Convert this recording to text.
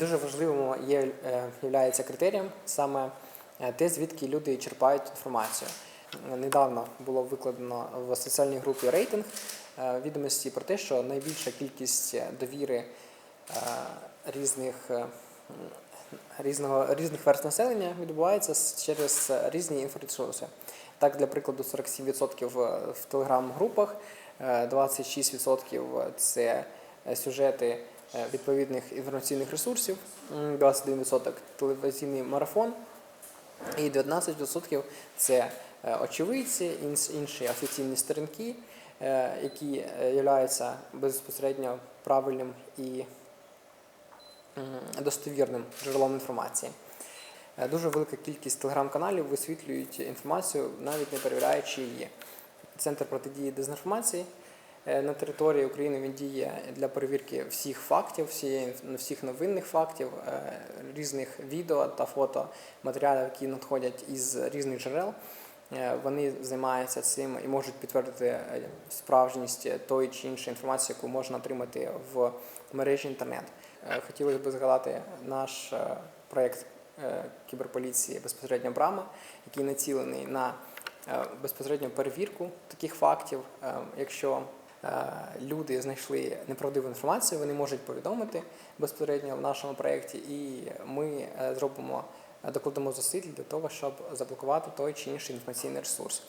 Дуже важливим є є критерієм саме е, те, звідки люди черпають інформацію. Е, Недавно було викладено в соціальній групі рейтинг е, відомості про те, що найбільша кількість довіри е, різних, е, різного, різних верств населення відбувається через різні інфоресурси. Так, для прикладу, 47% в- телеграм-групах, е, 26% це е, сюжети е, відповідних інформаційних ресурсів, 21% телевізійний марафон і 19% це е, очевидці, інші офіційні сторінки, е, які е, являються безпосередньо правильним і достовірним джерелом інформації. Е, Дуже велика кількість телеграм-каналів висвітлюють інформацію, навіть не перевіряючи її. Центр протидії дезінформації е, на території України він діє для перевірки всіх фактів, всієї всіх новинних фактів, е, різних відео та фото матеріалів, які надходять із різних джерел. Е, Вони займаються цим і можуть підтвердити е, справжність тої чи іншої інформації, яку можна отримати в мережі інтернет. Е, Хотілося б згадати наш е, проєкт е, кіберполіції безпосередньо Брама, який націлений на е, безпосередню перевірку таких фактів. Е, Якщо е, люди знайшли неправдиву інформацію, вони можуть повідомити безпосередньо в нашому проєкті, і ми е, зробимо докладемо зусиль для того, щоб заблокувати той чи інший інформаційний ресурс.